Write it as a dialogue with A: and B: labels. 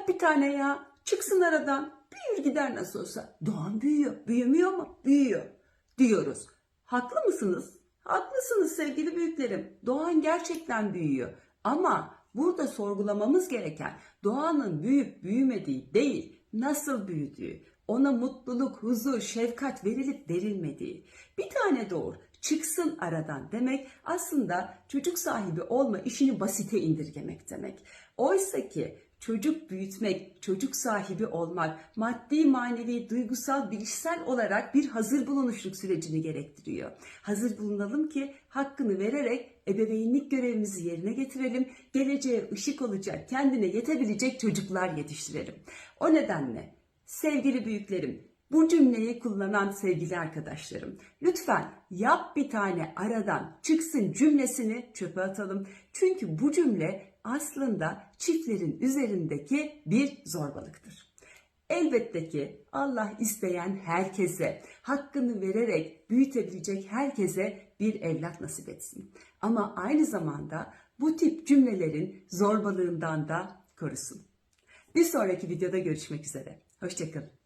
A: Yap bir tane ya. Çıksın aradan. Büyür gider nasıl olsa. Doğan büyüyor. Büyümüyor mu? Büyüyor. Diyoruz. Haklı mısınız? Haklısınız sevgili büyüklerim. Doğan gerçekten büyüyor. Ama burada sorgulamamız gereken Doğan'ın büyüyüp büyümediği değil, nasıl büyüdüğü, ona mutluluk, huzur, şefkat verilip verilmediği. Bir tane doğur, çıksın aradan demek aslında çocuk sahibi olma işini basite indirgemek demek. Oysa ki çocuk büyütmek, çocuk sahibi olmak maddi, manevi, duygusal, bilişsel olarak bir hazır bulunuşluk sürecini gerektiriyor. Hazır bulunalım ki hakkını vererek ebeveynlik görevimizi yerine getirelim. Geleceğe ışık olacak, kendine yetebilecek çocuklar yetiştirelim. O nedenle sevgili büyüklerim, bu cümleyi kullanan sevgili arkadaşlarım, lütfen yap bir tane aradan çıksın cümlesini çöpe atalım. Çünkü bu cümle aslında çiftlerin üzerindeki bir zorbalıktır. Elbette ki Allah isteyen herkese, hakkını vererek büyütebilecek herkese bir evlat nasip etsin. Ama aynı zamanda bu tip cümlelerin zorbalığından da korusun. Bir sonraki videoda görüşmek üzere. Hoşçakalın.